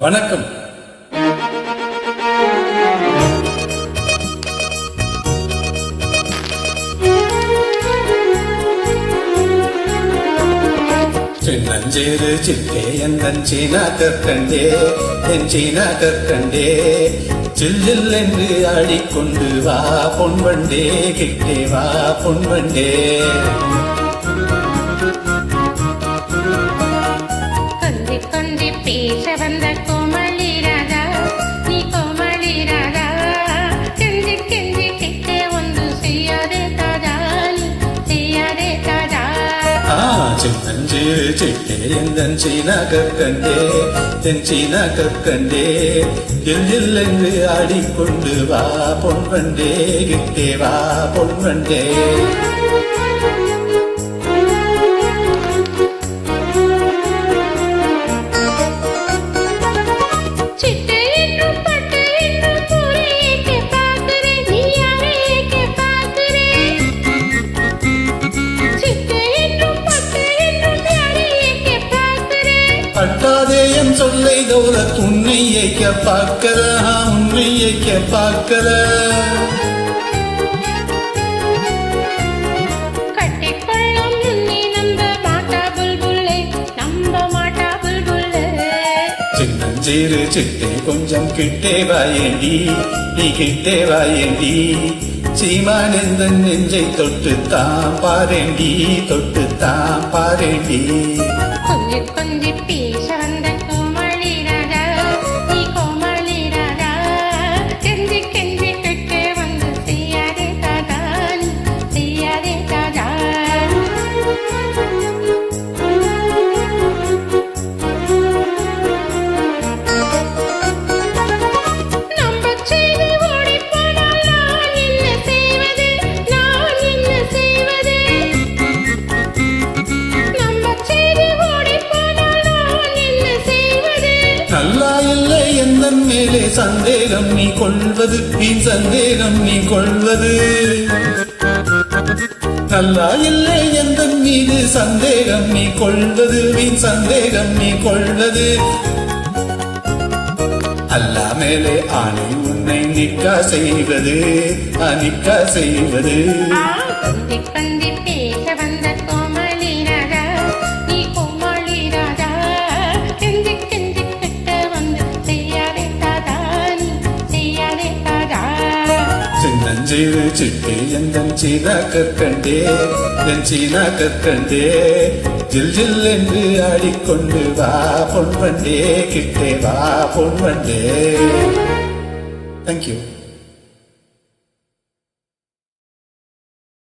வணக்கம். சின்னஞ்சேரு சிட்டே எந்தன் சீனா கற்கண்டே என் சீனா கற்கண்டே சில்லில் என்று ஆடிக்கொண்டு வா பொன்வண்டே கிட்டே வா பொன்வண்டே பேச வந்த கோமளி ராஜா நீ கோமளி ராஜா கெஞ்சி கெஞ்சி கிட்டே ಒಂದು செய்யாதே தாஜா செய்யாதே தாஜா ஆ சின்னஞ்சேரு சிட்டே எந்தன் சீனா கற்கண்டே என் சீனா கற்கண்டே எல்லில் ஆடிக்கொண்டு வா பொன்வண்டே கிட்டே வா பொன்வண்டே அட்டாதே என் சொல்லை தௌலத் உன்னை ஏக்க பார்க்கல உன்னை ஏக்க பார்க்கல. சின்னஞ்சீரு சிட்டே கொஞ்சம் கிட்டே வாயேண்டி நீ கிட்டே வாயேண்டி. சீமானெந்த நெஞ்சை தொட்டு தான் பாரேண்டி தொட்டு தான் பாரேண்டி. கொஞ்சி கொஞ்சி பேச அல்லா இல்லை எந்த மேலே சந்தேகம் நீ கொள்வது நீ சந்தேகம் நீ கொள்வது. அல்லா இல்லை எந்த மீது சந்தேகம் நீ கொள்வது வீண் சந்தேகம் நீ கொள்வது. அல்லா மேலே ஆணை உன்னை நிக்கா செய்வது அனிக்கா செய்வது. சின்னஞ்சீரு சிட்டி எந்தன் சீனா கற்கண்டே என் சீனா கற்கண்டே ஜில் ஜில் என்று ஆடிக்கொண்டு வா பொன்வண்டே கிட்டே வா பொன்வண்டே தேங்க்யூ